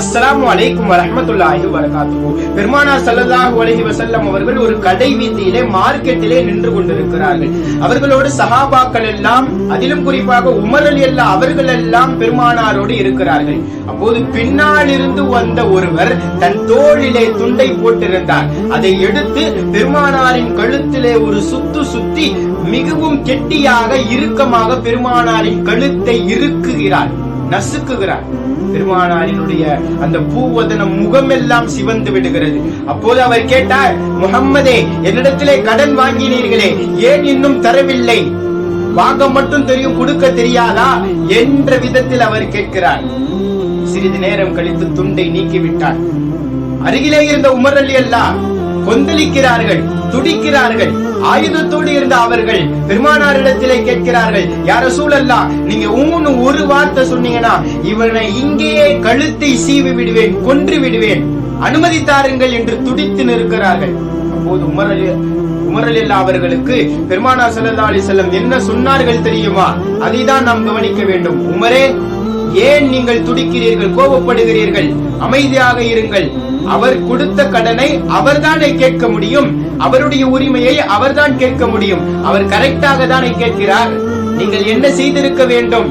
அஸ்லாம் வலைக்கும் வரமத்துல்லாஹி வரகாத்துஹு பெருமானார் ஸல்லல்லாஹு அலைஹி வசல்லம் அவர்கள் ஒரு கடை வீதியிலே மார்க்கெட்டிலே நின்று கொண்டிருக்கிறார்கள். அவர்களோடு சஹாபாக்கள் எல்லாம் அதிலும் குறிப்பாக உமரல் எல்லாம் அவர்கள் எல்லாம் பெருமானாரோடு இருக்கிறார்கள். அப்போது பின்னால் இருந்து வந்த ஒருவர் தன் தோளிலே துண்டை போட்டிருந்தார். அதை எடுத்து பெருமானாரின் கழுத்திலே ஒரு சுத்து சுத்தி மிகவும் கெட்டியாக இறுக்கமாக பெருமானாரின் கழுத்தை இறுக்குகிறார். நசுக்குகிறார். பெருமானாரினுடைய அந்த பூவதனம் முகமெல்லாம் சிவந்து விடுகிறது. அப்போது அவர் கேட்டார் முகம்மதே என்னிடத்திலே கடன் வாங்கினீர்களே ஏன் இன்னும் தரவில்லை? வாங்க மட்டும் தெரியும் கொடுக்க தெரியாதா? என்ற விதத்தில் அவர் கேட்கிறார். சிறிது நேரம் கழித்து துண்டை நீக்கிவிட்டார். அருகிலே இருந்த உமர் அலி அல்லா கொந்தளிக்கிறார்கள் துடிக்கிறார்கள் ஆயுதத்தோடு இருந்த அவர்கள் பெருமானாரிடத்திலே கேட்கிறார்கள் யார சூழல்லா நீங்க ஊன்னு ஒரு வார்த்தை சொன்னீங்கன்னா இவனை இங்கேயே கழுத்தை சீவி விடுவேன் கொன்று விடுவேன். அனுமதி தாருங்கள் என்று துடித்து நிற்கிறார்கள். அப்போது உமர் அலி அவர்களுக்கு பெருமானா ஸல்லல்லாஹு அலி செல்லம் என்ன சொன்னார்கள் தெரியுமா? அதை தான் நாம் கவனிக்க வேண்டும். உமரே ஏன் நீங்கள் துடிக்கிறீர்கள் கோபப்படுகிறீர்கள்? அமைதியாக இருங்கள். அவர் கொடுத்த கடனை அவர்தானே கேட்க முடியும்? அவருடைய உரிமையை அவர்தான் கேட்க முடியும். அவர் கரெக்டாக தானே கேட்கிறார். நீங்கள் என்ன செய்திருக்க வேண்டும்?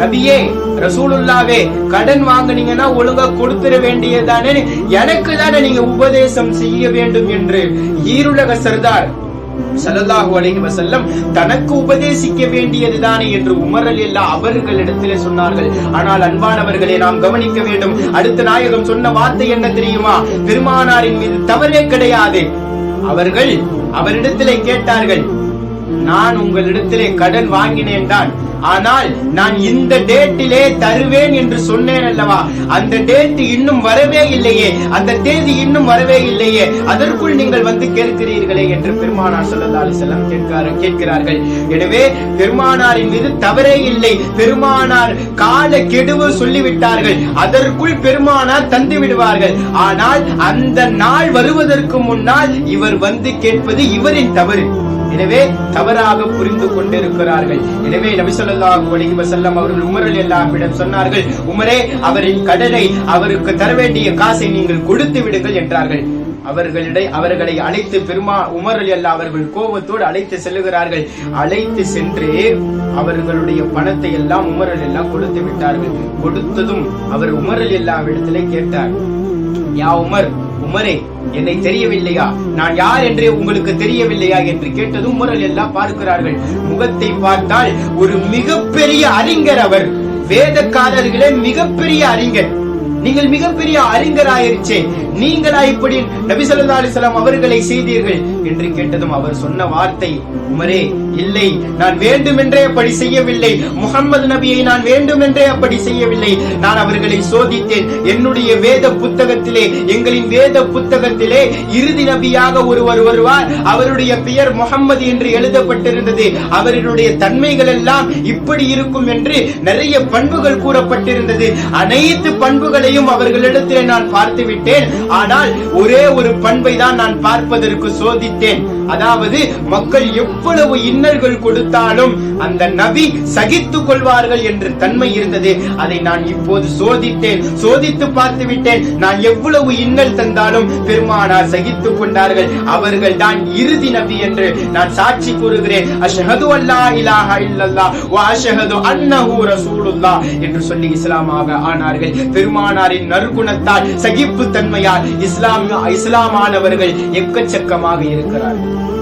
நபியே ரசூலுல்லாவே கடன் வாங்குனீங்கன்னா ஒழுங்கா கொடுத்துட வேண்டியதானே எனக்கு தானே நீங்க உபதேசம் செய்ய வேண்டும் என்று. ஈருலக சர்தார் சலதாகு அலைஹி வசல்லம் தனக்கு உபதேசிக்க வேண்டியதுதானே என்று உமர் அலி அல்லா அவர்களிடத்திலே சொன்னார்கள். ஆனால் அன்பானவர்களை நாம் கவனிக்க வேண்டும். அடுத்த நாயகம் சொன்ன வார்த்தை என்ன தெரியுமா? பெருமானாரின் மீது தவறே கிடையாது. அவர்கள் அவரிடத்திலே கேட்டார்கள் நான் உங்களிடத்திலே கடன் வாங்கினேன் தான். ஆனால் நான் இந்த டேட்டிலே தருவேன் என்று சொன்னேன் அல்லவா? அந்த டேட் இன்னும் வரவே இல்லையே. அந்த தேதி இன்னும் வரவே இல்லையே. அதற்குள் நீங்கள் வந்து கேட்கிறீர்களே என்று பெருமானார் சொல்லி அலைஹி கேட்கிறார் கேட்கிறார்கள். எனவே பெருமானாரின் மீது தவறே இல்லை. பெருமானார் கால கெடுவு சொல்லிவிட்டார்கள். அதற்குள் பெருமானார் தந்து விடுவார்கள். ஆனால் அந்த நாள் வருவதற்கு முன்னால் இவர் வந்து கேட்பது இவரின் தவறு. எனவே தவறாக புரிந்து கொண்டிருக்கிறார்கள். எனவே நபி ஸல்லல்லாஹு வசல்லம் அவர்கள் உமரல் அல்லாஹ்விடம் சொன்னார்கள் உமரே அவரின் கடனை அவருக்கு தர வேண்டிய காசை நீங்கள் கொடுத்து விடுங்கள் என்றார்கள். அவர்களிடை அவர்களை அழைத்து பெருமா உமர் அலி அல்லா அவர்கள் கோபத்தோடு அழைத்து செல்லுகிறார்கள். அழைத்து சென்று அவர்களுடைய பணத்தை எல்லாம் உமர் அலி அல்லா கொடுத்து விட்டார்கள். கொடுத்ததும் அவர் உமர் அலி அல்லாவிடத்திலே கேட்டார் யா உமர் உமரே என்னை தெரியவில்லையா? நான் யார் என்று உங்களுக்கு தெரியவில்லையா என்று கேட்டதும் முரல் எல்லாம் பார்க்கிறார்கள். முகத்தை பார்த்தால் ஒரு மிகப்பெரிய அறிஞர் அவர். வேதக்காரர்களே மிகப்பெரிய அறிஞர். நீங்கள் மிகப்பெரிய அறிஞராயிருச்சே. நீங்களா இப்படி நபி சொல்லா அலிசலாம் அவர்களை செய்தீர்கள் என்று கேட்டதும் அவர் சொன்ன வார்த்தை உமரே இல்லை நான் வேண்டுமென்றே அப்படி செய்யவில்லை. முகமது நபியை நான் வேண்டுமென்றே அப்படி செய்யவில்லை. நான் அவர்களை சோதித்தேன். என்னுடைய வேத புத்தகத்திலே எங்களின் வேத புத்தகத்திலே இறுதி நபியாக ஒருவர் வருவார். அவருடைய பெயர் முகம்மது என்று எழுதப்பட்டிருந்தது. அவருடைய தன்மைகள் எல்லாம் இப்படி இருக்கும் என்று நிறைய பண்புகள் கூறப்பட்டிருந்தது. அனைத்து பண்புகளை பண்புகளையும் அவர்களிடத்திலே நான் பார்த்து விட்டேன் ஆனால் ஒரே ஒரு பண்பை தான் நான் பார்ப்பதற்கு சோதித்தேன். அதாவது மக்கள் எவ்வளவு இன்னல்கள் கொடுத்தாலும் அந்த நபி சகித்துக் கொள்வார்கள் என்று தன்மை இருந்தது. அதை நான் இப்போது சோதித்தேன் சோதித்து பார்த்து விட்டேன் நான் எவ்வளவு இன்னல் தந்தாலும் பெருமானார் சகித்துக் கொண்டார்கள். அவர்கள் தான் இறுதி நபி என்று நான் சாட்சி கூறுகிறேன். அஷ்ஹது அல்லா இலாஹா இல்லல்லாஹ் வ அஷ்ஹது அன்னஹு ரசூலுல்லாஹ் என்று சொல்லி இஸ்லாமாக ஆனார்கள். பெருமான பெருமானாரின் நற்குணத்தால் சகிப்பு தன்மையால் இஸ்லாம் இஸ்லாமானவர்கள் எக்கச்சக்கமாக இருக்கிறார்கள்.